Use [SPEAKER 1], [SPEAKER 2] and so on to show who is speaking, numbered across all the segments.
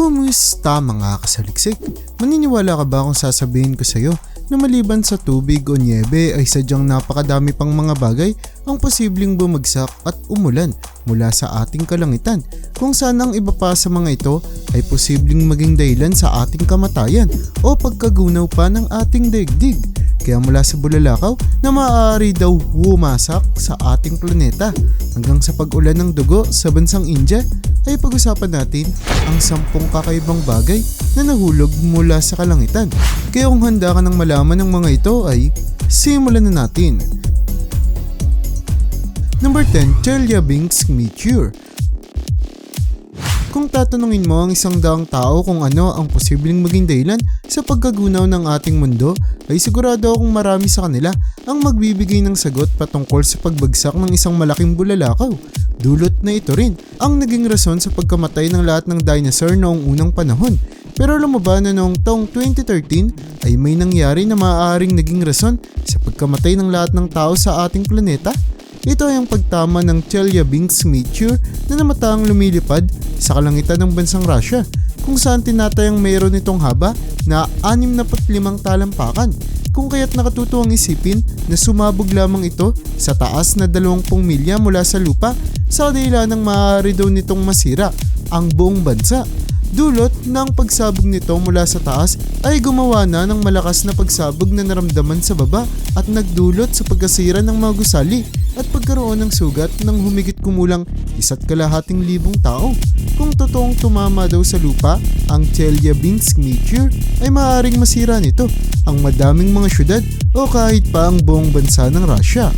[SPEAKER 1] Kumusta mga kasaliksik? Maniniwala ka ba kung sasabihin ko sa'yo na maliban sa tubig o niebe ay sadyang napakadami pang mga bagay ang posibleng bumagsak at umulan mula sa ating kalangitan kung saan ang iba pa sa mga ito ay posibleng maging dahilan sa ating kamatayan o pagkagunaw pa ng ating daigdig. Kaya mula sa bulalakaw na maaari daw wumasak sa ating planeta hanggang sa pag-ulan ng dugo sa bansang India ay pag-usapan natin ang sampung kakaibang bagay na nahulog mula sa kalangitan. Kaya kung handa ka ng malaman ng mga ito ay simulan na natin. Number 10, Chelyabinsk Meteor. Kung tatanungin mo ang isang daang tao kung ano ang posibleng maging dahilan sa pagkagunaw ng ating mundo, ay sigurado akong marami sa kanila ang magbibigay ng sagot patungkol sa pagbagsak ng isang malaking bulalakaw. Dulot na ito rin ang naging rason sa pagkamatay ng lahat ng dinosaur noong unang panahon. Pero alam mo ba na noong taong 2013 ay may nangyari na maaaring naging rason sa pagkamatay ng lahat ng tao sa ating planeta? Ito ay ang pagtama ng Chelyabinsk meteor na namataang lumilipad sa kalangitan ng bansang Russia kung saan tinatayang mayroon itong haba na 65 talampakan kung kaya't nakatutuwang isipin na sumabog lamang ito sa taas na 20 milya mula sa lupa sa dahilan ng maaari daw nitong masira ang buong bansa. Dulot ng pagsabog nito mula sa taas ay gumawa na ng malakas na pagsabog na naramdaman sa baba at nagdulot sa pagkasira ng mga gusali at pagkaroon ng sugat ng humigit kumulang isa't kalahating libong tao. Kung totoong tumama daw sa lupa, ang Chelyabinsk meteor ay maaaring masira nito ang madaming mga syudad o kahit pa ang buong bansa ng Russia.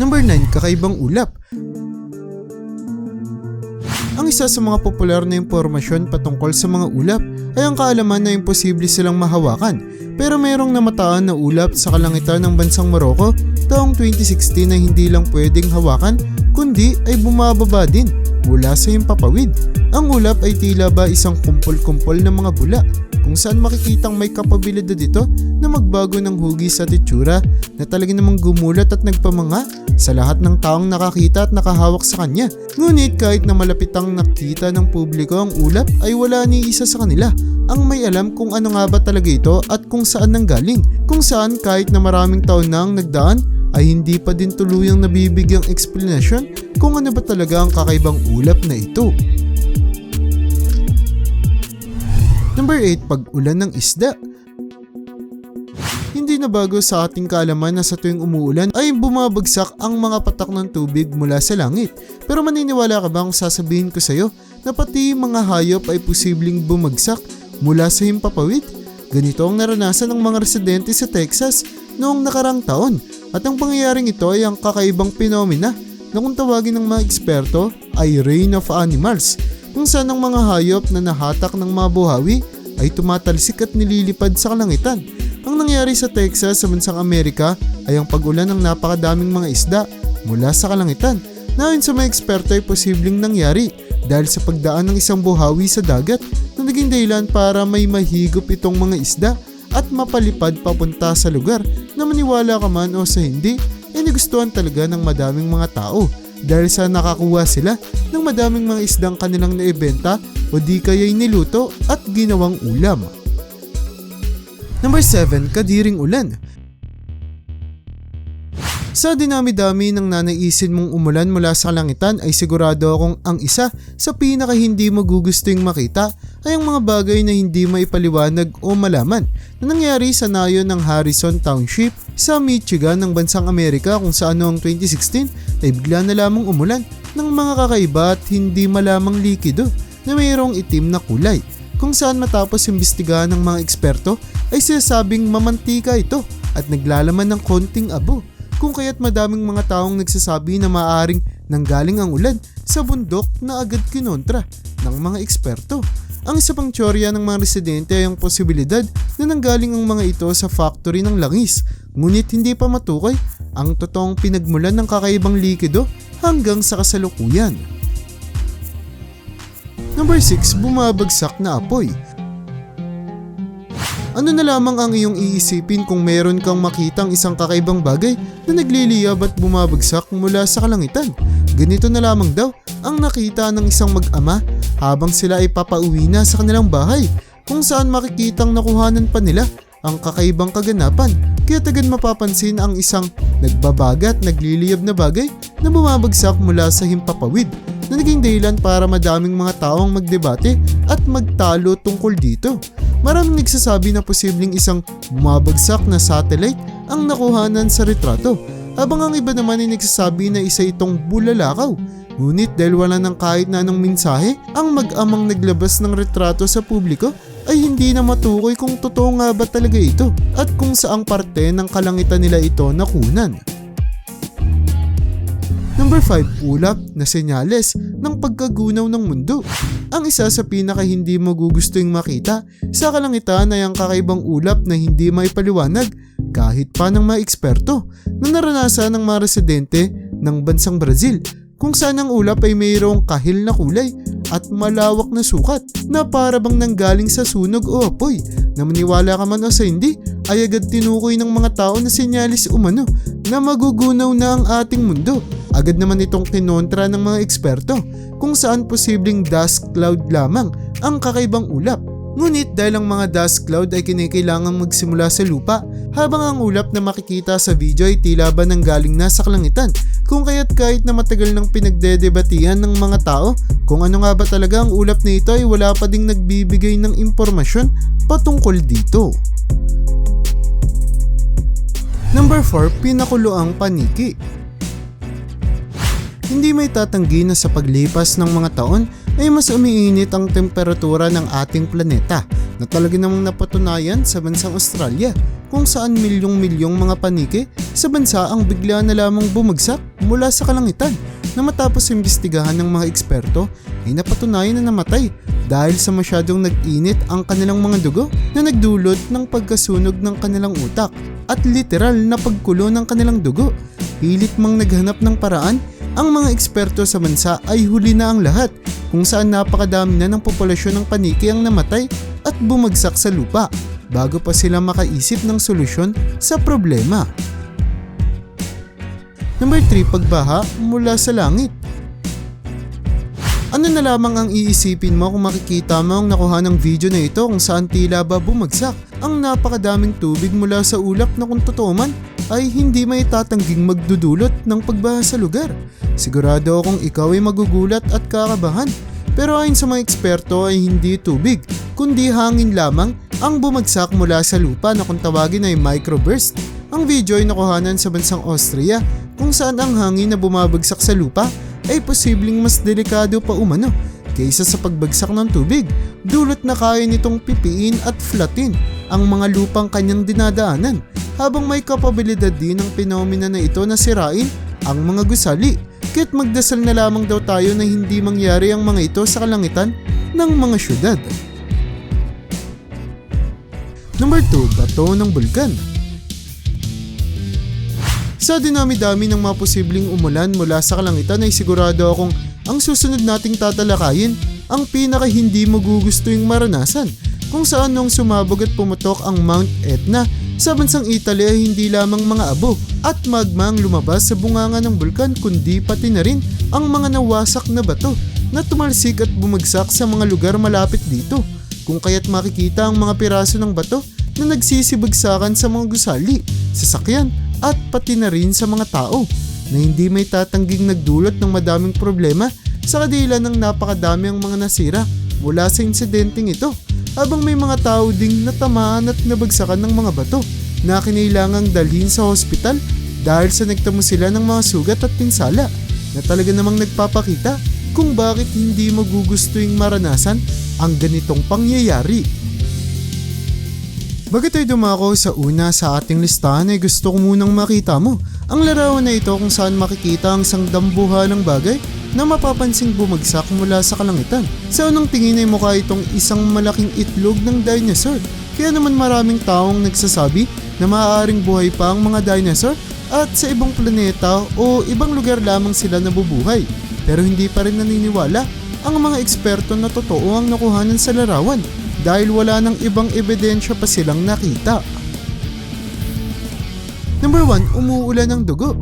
[SPEAKER 1] Number 9, kakaibang ulap. Isa sa mga popular na impormasyon patungkol sa mga ulap ay ang kaalaman na imposible silang mahawakan. Pero mayroong namataan na ulap sa kalangitan ng bansang Morocco taong 2016 na hindi lang pwedeng hawakan kundi ay bumababa din mula sa himpapawid. Ang ulap ay tila ba isang kumpol-kumpol ng mga bula kung saan makikitang may kapabilidad ito na magbago ng hugis at itsura na talaga namang gumulat at nagpamanga sa lahat ng taong nakakita at nakahawak sa kanya. Ngunit kahit na malapit ang nakita ng publiko ang ulap ay wala ni isa sa kanila ang may alam kung ano nga ba talaga ito at kung saan nanggaling. Kung saan kahit na maraming taon na ang nagdaan ay hindi pa din tuluyang nabibigyang explanation kung ano ba talaga ang kakaibang ulap na ito. Number 8, pag-ulan ng isda. Hindi na bago sa ating kaalaman na sa tuwing umuulan ay bumabagsak ang mga patak ng tubig mula sa langit. Pero maniniwala ka ba kung sasabihin ko sa iyo na pati mga hayop ay posibleng bumagsak mula sa himpapawid? Ganito ang naranasan ng mga residente sa Texas noong nakarang taon. At ang pangyayaring ito ay ang kakaibang phenomena na kung tawagin ng mga eksperto ay Rain of Animals kung saan ang mga hayop na nahatak ng mga buhawi ay tumatalsik at nililipad sa kalangitan. Ang nangyari sa Texas sa bansang Amerika ay ang pag-ulan ng napakadaming mga isda mula sa kalangitan na ayon sa mga eksperto ay posibleng nangyari dahil sa pagdaan ng isang buhawi sa dagat na naging dahilan para may mahigop itong mga isda at mapalipad papunta sa lugar na maniwala ka man o sa hindi ay nagustuhan talaga ng madaming mga tao dahil sa nakakuha sila ng madaming mga isdang kanilang naibenta o di kaya'y niluto at ginawang ulam. Number 7, Kadiring Ulan sa dinami-dami ng nanaisin mong umulan mula sa kalangitan ay sigurado akong ang isa sa pinaka hindi mo gugusting makita ay ang mga bagay na hindi maipaliwanag o malaman na nangyari sa nayon ng Harrison Township sa Michigan ng bansang Amerika kung saan noong 2016 ay bigla na lamang umulan ng mga kakaiba at hindi malamang likido na mayroong itim na kulay kung saan matapos imbestigahan ng mga eksperto ay sinasabing mamantika ito at naglalaman ng konting abo kung kaya't madaming mga taong nagsasabi na maaaring nanggaling ang ulan sa bundok na agad kinontra ng mga eksperto. Ang isa pang teorya ng mga residente ay ang posibilidad na nanggaling ang mga ito sa factory ng langis, ngunit hindi pa matukoy ang totoong pinagmulan ng kakaibang likido hanggang sa kasalukuyan. Number 6, bumabagsak na apoy. Ano na lamang ang iyong iisipin kung meron kang makitang isang kakaibang bagay na nagliliyab at bumabagsak mula sa kalangitan? Ganito na lamang daw ang nakita ng isang mag-ama habang sila ay papauwi na sa kanilang bahay kung saan makikitang nakuhanan pa nila ang kakaibang kaganapan kaya tagad mapapansin ang isang nagbabagat nagliliyab na bagay na bumabagsak mula sa himpapawid na naging dahilan para madaming mga tao ang magdebate at magtalo tungkol dito. Maraming nagsasabi na posibleng isang bumabagsak na satellite ang nakuhanan sa retrato habang ang iba naman ay nagsasabi na isa itong bulalakaw. Ngunit dahil wala ng kahit na anong mensahe, ang mag-amang naglabas ng retrato sa publiko ay hindi na matukoy kung totoo nga ba talaga ito at kung saang parte ng kalangitan nila ito nakunan. Number 5, ulap na senyales ng pagkagunaw ng mundo. Ang isa sa pinaka hindi mo makita sa kalangitan ay ang kakaibang ulap na hindi may paliwanag kahit pa ng mga eksperto na naranasan ng mga residente ng bansang Brazil kung saan ang ulap ay mayroong kahil na kulay at malawak na sukat na para bang nanggaling sa sunog o apoy na maniwala ka man o sa hindi ay agad tinukoy ng mga tao na senyalis umano na magugunaw na ang ating mundo. Agad naman itong kinontra ng mga eksperto kung saan posibleng dust cloud lamang ang kakaibang ulap. Ngunit dahil ang mga dust cloud ay kinikailangang magsimula sa lupa habang ang ulap na makikita sa video ay tila ba nanggaling na sa kalangitan kung kaya't kahit na matagal nang pinagdedebatihan ng mga tao kung ano nga ba talaga ang ulap na ito ay wala pa ding nagbibigay ng impormasyon patungkol dito. Number 4, pinakuloang paniki. Hindi may tatanggi na sa paglipas ng mga taon ay mas umiinit ang temperatura ng ating planeta na talaga namang napatunayan sa bansang Australia kung saan milyong-milyong mga paniki sa bansa ang bigla na lamang bumagsak mula sa kalangitan na matapos imbestigahan ng mga eksperto ay napatunayan na namatay dahil sa masyadong nag-init ang kanilang mga dugo na nagdulot ng pagkasunog ng kanilang utak at literal na pagkulo ng kanilang dugo. Pilit mang naghanap ng paraan ang mga eksperto sa bansa ay huli na ang lahat kung saan napakadami na ng populasyon ng paniki ang namatay at bumagsak sa lupa bago pa sila makaisip ng solusyon sa problema. Number 3, pagbaha mula sa langit. Ano na lamang ang iisipin mo kung makikita mo ang nakuha ng video na ito kung saan tila ba bumagsak ang napakadaming tubig mula sa ulap na kung totoo man ay hindi may tatangging magdudulot ng pagbaha sa lugar. Sigurado akong ikaw ay magugulat at kakabahan. Pero ayon sa mga eksperto ay hindi tubig, kundi hangin lamang ang bumagsak mula sa lupa na kung tawagin ay microburst. Ang video ay nakuhanan sa bansang Austria kung saan ang hangin na bumabagsak sa lupa ay posibleng mas delikado pa umano kaysa sa pagbagsak ng tubig. Dulot na kaya nitong pipiin at flatin ang mga lupang kanyang dinadaanan habang may kapabilidad din ng pinomena na ito na sirain ang mga gusali. Kaya't magdasal na lamang daw tayo na hindi mangyari ang mga ito sa kalangitan ng mga syudad. Number 2, bato ng bulkan. Sa dinami-dami ng mga posibleng umulan mula sa kalangitan ay sigurado akong ang susunod nating tatalakayin ang pinaka hindi mo gugustuhing maranasan kung saan nung sumabog at pumutok ang Mount Etna sa bansang Italy ay hindi lamang mga abo at magma ang lumabas sa bunganga ng bulkan kundi pati na rin ang mga nawasak na bato na tumalsik at bumagsak sa mga lugar malapit dito. Kung kaya't makikita ang mga piraso ng bato na nagsisibagsakan sa mga gusali, sasakyan at pati na rin sa mga tao na hindi may tatangging nagdulot ng madaming problema sa kadilan ng napakadami ang mga nasira mula sa insidenteng ito habang may mga tao ding natamaan at nabagsakan ng mga bato na kinailangang dalhin sa hospital dahil sa nagtamo sila ng mga sugat at pinsala na talaga namang nagpapakita kung bakit hindi mo gugustuhing maranasan ang ganitong pangyayari. Bago tayo dumako sa una sa ating listahan ay gusto ko munang makita mo ang larawan na ito kung saan makikita ang isang dambuha ng bagay na mapapansing bumagsak mula sa kalangitan. Sa unang tingin ay mukha itong isang malaking itlog ng dinosaur. Kaya naman maraming taong nagsasabi na maaaring buhay pa ang mga dinosaur at sa ibang planeta o ibang lugar lamang sila nabubuhay. Pero hindi pa rin naniniwala ang mga eksperto na totoo ang nakuhanan sa larawan dahil wala ng ibang ebidensya pa silang nakita. Number 1, umuulan ng dugo.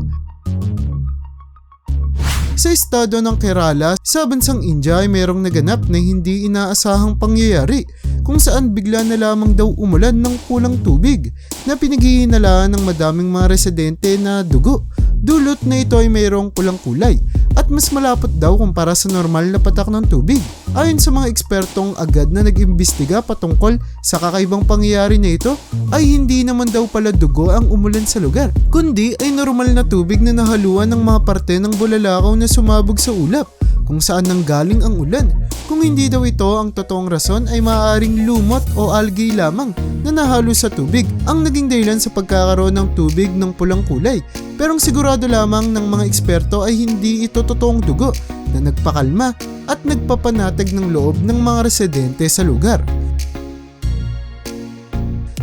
[SPEAKER 1] Sa estado ng Kerala, sa bansang India ay mayroong naganap na hindi inaasahang pangyayari kung saan bigla na lamang daw umulan ng kulang tubig na pinaghihinalaan ng madaming mga residente na dugo. Dulot na ito ay mayroong kulang kulay at mas malapot daw kumpara sa normal na patak ng tubig. Ayon sa mga ekspertong agad na nag-imbestiga patungkol sa kakaibang pangyayari na ito, ay hindi naman daw pala dugo ang umulan sa lugar, kundi ay normal na tubig na nahaluan ng mga parte ng bulalakaw na sumabog sa ulap kung saan nanggaling ang ulan. Kung hindi daw ito ang totoong rason ay maaaring lumot o algae lamang na nahalo sa tubig ang naging dahilan sa pagkakaroon ng tubig ng pulang kulay. Pero ang sigurado lamang ng mga eksperto ay hindi ito totoong dugo na nagpakalma at nagpapanatag ng loob ng mga residente sa lugar.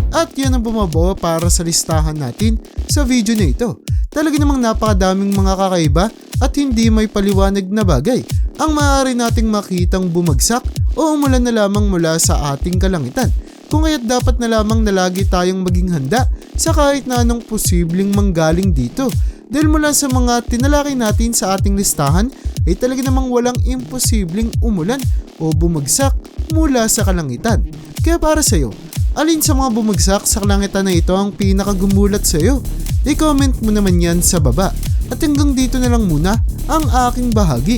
[SPEAKER 1] At yan ang bumabawa para sa listahan natin sa video na ito. Talaga namang napakadaming mga kakaiba at hindi may paliwanag na bagay ang maaari nating makitang bumagsak o umulan na lamang mula sa ating kalangitan. Kung kaya't dapat na lamang na lagi tayong maging handa sa kahit na anong posibleng manggaling dito. Dahil mula sa mga tinalakay natin sa ating listahan ay talaga namang walang imposibleng umulan o bumagsak mula sa kalangitan. Kaya para sa iyo, alin sa mga bumagsak sa kalangitan na ito ang pinakagumulat sa iyo? I-comment mo naman yan sa baba. At hanggang dito na lang muna ang aking bahagi.